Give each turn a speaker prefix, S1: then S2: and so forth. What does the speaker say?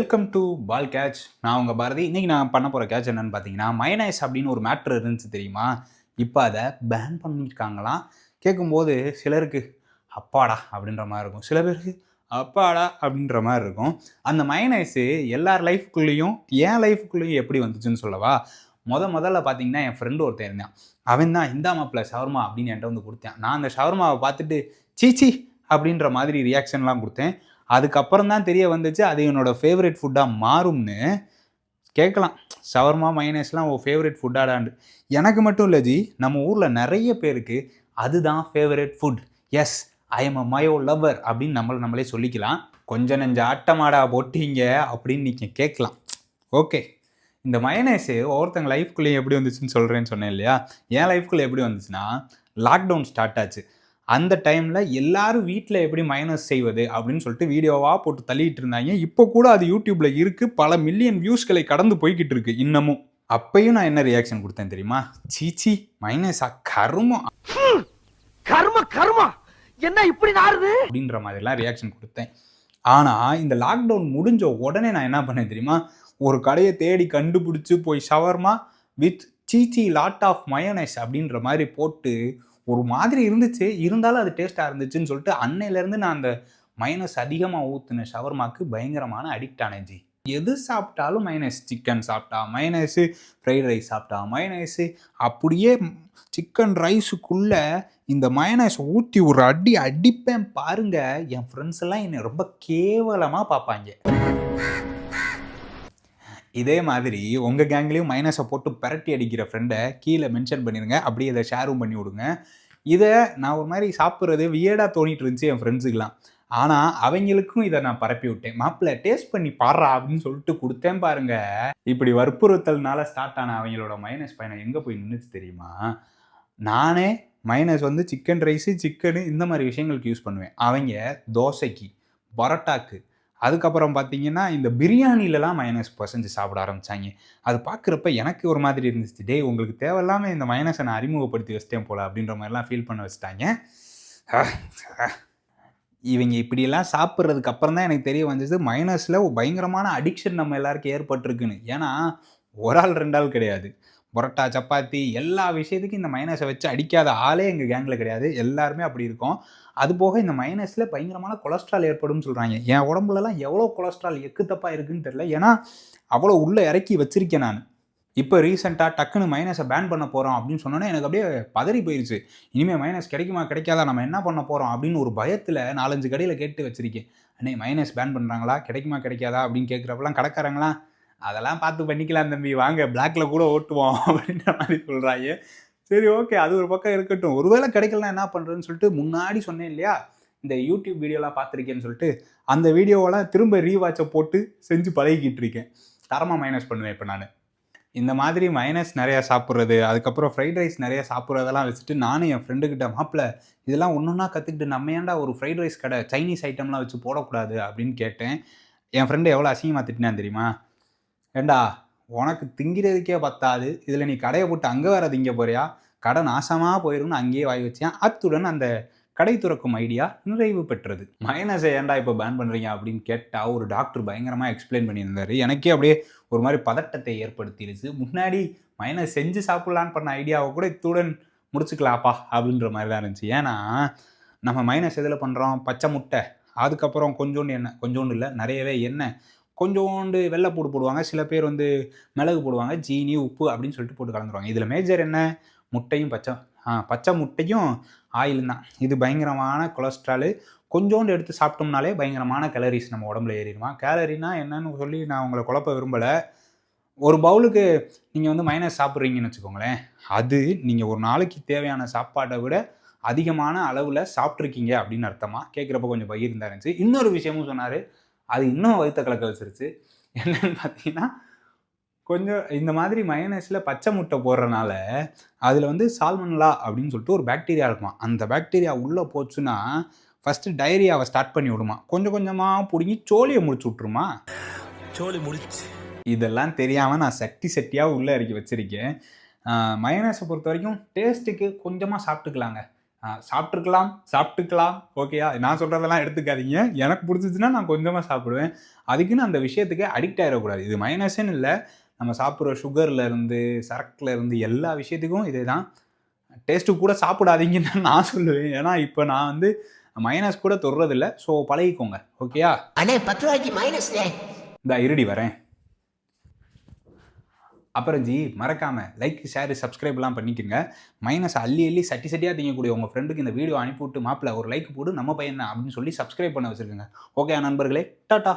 S1: Welcome to ball catch நான் உங்கள் பாரதி. இன்றைக்கி நான் பண்ண போகிற கேட்ச் என்னென்னு பார்த்தீங்கன்னா மைனஸ் அப்படின்னு ஒரு மேட்ரு இருந்துச்சு தெரியுமா? இப்போ அதை பேன் பண்ணியிருக்காங்களாம் கேட்கும்போது சிலருக்கு அப்பாடா அப்படின்ற மாதிரி இருக்கும். சில பேருக்கு அப்பாடா அப்படின்ற மாதிரி இருக்கும். அந்த மைனஸு எல்லார் லைஃப்குள்ளேயும் என் லைஃப்குள்ளேயும் எப்படி வந்துச்சுன்னு சொல்லவா? முத முதல்ல பார்த்தீங்கன்னா என் ஃப்ரெண்டு ஒருத்தன் இருந்தான். அவன் தான் இந்தா மாப்பிள்ள ஷவர்மா அப்படின்னு என்கிட்ட வந்து கொடுத்தேன். நான் அந்த ஷவர்மாவை பார்த்துட்டு சீச்சி அப்படின்ற மாதிரி ரியாக்ஷன்லாம் கொடுத்தேன். அதுக்கப்புறம் தான் தெரிய வந்துச்சு அது என்னோட ஃபேவரட் ஃபுட்டாக மாறும்னு. கேட்கலாம். ஷவர்மா மைனஸ்லாம் ஓ ஃபேவரட் ஃபுட்டாடாண்டு எனக்கு மட்டும் இல்லை ஜி நம்ம ஊரில் நிறைய பேருக்கு அதுதான் favourite food yes I am a mayo lover அப்படின்னு நம்மளை நம்மளே சொல்லிக்கலாம். கொஞ்சம் நெஞ்ச ஆட்டமாடா போட்டீங்க அப்படின்னு நீங்கள் கேட்கலாம். ஓகே இந்த மயனேஸு ஒவ்வொருத்தங்க லைஃப்குள்ளேயும் எப்படி வந்துச்சுன்னு சொல்கிறேன்னு சொன்னேன் இல்லையா? என் லைஃப்குள்ளே எப்படி வந்துச்சுன்னா லாக்டவுன் ஸ்டார்ட் ஆச்சு. அந்த டைமில் எல்லாரும் வீட்டில் எப்படி மைனஸ் செய்வது அப்படின்னு சொல்லிட்டு வீடியோவாக போட்டு தள்ளிட்டு இருந்தாங்க. இப்போ கூட அது யூடியூப்பில் இருக்குது பல மில்லியன் வியூஸ்களை கடந்து போய்கிட்டு இருக்கு இன்னமும். அப்பயும் நான் என்ன ரியாக்ஷன் கொடுத்தேன் தெரியுமா? சீச்சி மைனஸா கருமம்.
S2: கர்ம கர்மா? என்ன இப்படி நாருது
S1: அப்படின்ற மாதிரிலாம் ரியாக்ஷன் கொடுத்தேன். ஆனால் இந்த லாக்டவுன் முடிஞ்ச உடனே நான் என்ன பண்ணேன் தெரியுமா? ஒரு கடையை தேடி கண்டுபிடிச்சி போய் shawarma with cheesy lot of mayonnaise அப்படின்ற மாதிரி போட்டு ஒரு மாதிரி இருந்துச்சு. இருந்தாலும் அது டேஸ்ட்டாக இருந்துச்சுன்னு சொல்லிட்டு அன்னையிலேருந்து நான் அந்த மைனஸ் அதிகமாக ஊற்றின ஷவர்மாக்கு பயங்கரமான அடிக்ட் ஆனேஜி எது சாப்பிட்டாலும் மைனஸ் சிக்கன் சாப்பிட்டா மைனஸு ஃப்ரைட் ரைஸ் சாப்பிட்டா மைனஸு அப்படியே சிக்கன் ரைஸுக்குள்ளே இந்த மைனஸ் ஊற்றி ஒரு அடி அடிப்பேன் பாருங்க. என் ஃப்ரெண்ட்ஸ் எல்லாம் என்னை ரொம்ப கேவலமாக பார்ப்பாங்க. இதே மாதிரி உங்கள் கேங்லேயும் மைனஸை போட்டு பிரட்டி அடிக்கிற ஃப்ரெண்டை கீழே மென்ஷன் பண்ணிடுங்க அப்படியே இதை ஷேரும் பண்ணி விடுங்க. இதை நான் ஒரு மாதிரி சாப்பிட்றது வியர்டாக தோணிட்டு இருந்துச்சு என் ஃப்ரெண்ட்ஸுக்கெலாம் ஆனால் அவங்களுக்கும் இதை நான் பரப்பி விட்டேன் மாப்பிள்ள டேஸ்ட் பண்ணி பாடுறா அப்படின்னு சொல்லிட்டு கொடுத்தேன் பாருங்க. இப்படி வற்புறுத்தல்னால ஸ்டார்ட் ஆன அவங்களோட மைனஸ் பயணம் எங்கே போய் நின்றுச்சு தெரியுமா? நானே மைனஸ் வந்து சிக்கன் ரைஸு சிக்கனு இந்த மாதிரி விஷயங்களுக்கு யூஸ் பண்ணுவேன். அவங்க தோசைக்கு பரோட்டாக்கு அதுக்கப்புறம் பார்த்தீங்கன்னா இந்த பிரியாணிலலாம் மயனஸ் பசஞ்சு சாப்பிட ஆரம்பித்தாங்க அது பார்க்குறப்ப எனக்கு ஒரு மாதிரி இருந்துச்சு. டே உங்களுக்கு தேவையில்லாமல் இந்த மயனஸை நான் அறிமுகப்படுத்தி வச்சிட்டேன் போல் அப்படின்ற மாதிரிலாம் ஃபீல் பண்ண வச்சுட்டாங்க. இவங்க இப்படியெல்லாம் சாப்பிட்றதுக்கு அப்புறம் தான் எனக்கு தெரிய வந்துச்சு மைனஸில் பயங்கரமான அடிக்ஷன் நம்ம எல்லாருக்கும் ஏற்பட்டிருக்குன்னு. ஏன்னா ஒரு ஆள் ரெண்டு ஆள் கிடையாது. பரோட்டா சப்பாத்தி எல்லா விஷயத்துக்கும் இந்த மைனஸை வச்சு அடிக்காத ஆளே எங்கள் கேங்கில் கிடையாது. எல்லாருமே அப்படி இருக்கும். அது போக இந்த மைனஸில் பயங்கரமான கொலஸ்ட்ரால் ஏற்படும்னு சொல்கிறாங்க என் உடம்புலலாம் எவ்வளோ கொலஸ்ட்ரால் எக்கு தப்பாக இருக்குன்னு தெரில ஏன்னா அவ்வளோ உள்ளே இறக்கி வச்சிருக்கேன் நான். இப்போ ரீசெண்டாக டக்குன்னு மைனஸை பேன் பண்ண போகிறோம் அப்படின்னு சொன்னோன்னே எனக்கு அப்படியே பதறி போயிடுச்சு இனிமேல் மைனஸ் கிடைக்குமா கிடைக்காதா நம்ம என்ன பண்ண போகிறோம் அப்படின்னு ஒரு பயத்தில் நாலஞ்சு கடையில் கேட்டு வச்சிருக்கேன். அண்ணே மைனஸ் பேன் பண்ணுறாங்களா கிடைக்குமா கிடைக்காதா? அப்படின்னு கேட்குறப்பெல்லாம் கடைக்காரங்களாம் அதெல்லாம் பார்த்து பண்ணிக்கலாம் தம்பி. வாங்க பிளாக்ல கூட ஓட்டுவோம் அப்படின்ற மாதிரி சொல்கிறாங்க சரி ஓகே அது ஒரு பக்கம் இருக்கட்டும். ஒருவேளை கிடைக்கலனா என்ன பண்ணுறதுன்னு சொல்லிட்டு முன்னாடி சொன்னேன் இல்லையா? இந்த யூடியூப் வீடியோலாம் பார்த்துருக்கேன்னு சொல்லிட்டு அந்த வீடியோவெல்லாம் திரும்ப ரீவாட்சை போட்டு செஞ்சு பழகிக்கிட்டு இருக்கேன். தரமாக மைனஸ் பண்ணுவேன் இப்போ நான். இந்த மாதிரி மைனஸ் நிறையா சாப்பிட்றது அதுக்கப்புறம் ஃப்ரைட் ரைஸ் நிறையா சாப்பிட்றதெல்லாம் வச்சுட்டு நானும் என் ஃப்ரெண்டுக்கிட்ட மாப்பிள்ள இதெல்லாம் ஒன்று ஒன்றா கற்றுக்கிட்டு நம்ம ஏன்டா ஒரு ஃப்ரைட் ரைஸ் கடை சைனீஸ் ஐட்டம்லாம் வச்சு போடக்கூடாது? அப்படின்னு கேட்டேன். என் ஃப்ரெண்டு எவ்வளோ அசிங்கமாக திட்டினான் தெரியுமா? ஏண்டா உனக்கு திங்கிறதுக்கே பத்தாது. இதில் நீ கடையை போட்டு அங்கே வேற திங்க போறியா? கடை நாசமாக போயிடும்னு அங்கேயே வாய் வச்சேன் அத்துடன் அந்த கடை துறக்கும் ஐடியா நிறைவு பெற்றது. மைனஸை ஏன்டா இப்போ பேன் பண்ணுறீங்க அப்படின்னு கேட்டால் ஒரு டாக்டர் பயங்கரமாக எக்ஸ்பிளைன் பண்ணியிருந்தார். எனக்கே அப்படியே ஒரு மாதிரி பதட்டத்தை ஏற்படுத்திடுச்சு. முன்னாடி மைனஸ் செஞ்சு சாப்பிட்லான்னு பண்ண ஐடியாவை கூட இத்துடன் முடிச்சுக்கலாப்பா அப்படின்ற மாதிரி தான் இருந்துச்சு. ஏன்னா நம்ம மைனஸ் எதில் பண்ணுறோம் பச்சை முட்டை. அதுக்கப்புறம் கொஞ்சோண்டு எண்ணெய் கொஞ்சோண்டு இல்லை நிறையவே எண்ணெய். கொஞ்சோண்டு வெள்ளைப்பூடு போடுவாங்க. சில பேர் வந்து மிளகு போடுவாங்க. ஜீனி உப்பு அப்படின்னு சொல்லிட்டு போட்டு கலந்துருவாங்க. இதில் மேஜர் என்ன? முட்டையும் பச்சை. ஆ பச்சை முட்டையும் ஆயிலும் தான். இது பயங்கரமான கொலஸ்ட்ராலு கொஞ்சோண்டு எடுத்து சாப்பிட்டோம்னாலே பயங்கரமான கேலரிஸ் நம்ம உடம்புல ஏறிடுமா? கேலரினா என்னன்னு சொல்லி நான் உங்களை குழப்ப விரும்பலை. ஒரு பவுலுக்கு நீங்கள் வந்து மைனஸ் சாப்பிட்றீங்கன்னு வச்சுக்கோங்களேன். அது நீங்கள் ஒரு நாளைக்கு தேவையான சாப்பாட்டை விட அதிகமான அளவில் சாப்பிட்ருக்கீங்க அப்படின்னு அர்த்தமாக கேட்குறப்ப கொஞ்சம் பகிர்ந்தா இருந்துச்சு இன்னொரு விஷயமும் சொன்னார். அது இன்னும் வயிற்ற கலக்க வச்சிருச்சு. என்னன்னு பார்த்தீங்கன்னா கொஞ்சம் இந்த மாதிரி மயனஸில் பச்சை முட்டை போடுறனால அதில் வந்து சால்மன்லா அப்படின்னு சொல்லிட்டு ஒரு பாக்டீரியா இருக்குமா? அந்த பாக்டீரியா உள்ளே போச்சுன்னா ஃபஸ்ட்டு டைரியாவை ஸ்டார்ட் பண்ணி விடுமா? கொஞ்சம் கொஞ்சமாக பிடுங்கி சோழியை முடிச்சு விட்ருமா
S2: சோலி முடிச்சு
S1: இதெல்லாம் தெரியாமல் நான் சட்டி சட்டியாக உள்ளே இறக்கி வச்சுருக்கேன். மயனஸை பொறுத்த வரைக்கும் டேஸ்ட்டுக்கு கொஞ்சமாக சாப்பிட்டுக்கலாங்க. சாப்பிட்ருக்கலாம் சாப்பிட்டுக்கலாம் ஓகேயா நான் சொல்கிறதெல்லாம் எடுத்துக்காதீங்க. எனக்கு பிடிச்சிச்சுன்னா நான் கொஞ்சமாக சாப்பிடுவேன். அதுக்குன்னு அந்த விஷயத்துக்கு அடிக்ட் ஆகிடக்கூடாது இது மைனஸ்ன்னு இல்லை. நம்ம சாப்பிட்ற சுகர்ல இருந்து சரக்குல இருந்து எல்லா விஷயத்துக்கும் இதே தான் டேஸ்ட்டு கூட சாப்பிடாதீங்கன்னு நான் சொல்லுவேன். ஏன்னா இப்போ நான் வந்து மைனஸ் கூட தொடுறதில்ல. ஸோ பழகிக்கோங்க. ஓகேயா
S3: அண்ணே பத்து ரூபாய்க்கு மைனஸ்ண்ணே
S1: இந்த இருடி வரேன். அப்புறம் ஜி மறக்காம லைக் ஷேர் சப்ஸ்கிரைப்லாம் பண்ணிக்கோங்க மைனஸ் அள்ளி அள்ளி சட்டி சட்டியாக திங்கக்கூடிய உங்கள் ஃப்ரெண்டுக்கு இந்த வீடியோ அனுப்பிவிட்டு மாப்பிள்ள ஒரு லைக் போடு நம்ம பையன் தான் அப்படின்னு சொல்லி சப்ஸ்கிரைப் பண்ண வச்சுருக்கோங்க. ஓகே நண்பர்களே? டாட்டா!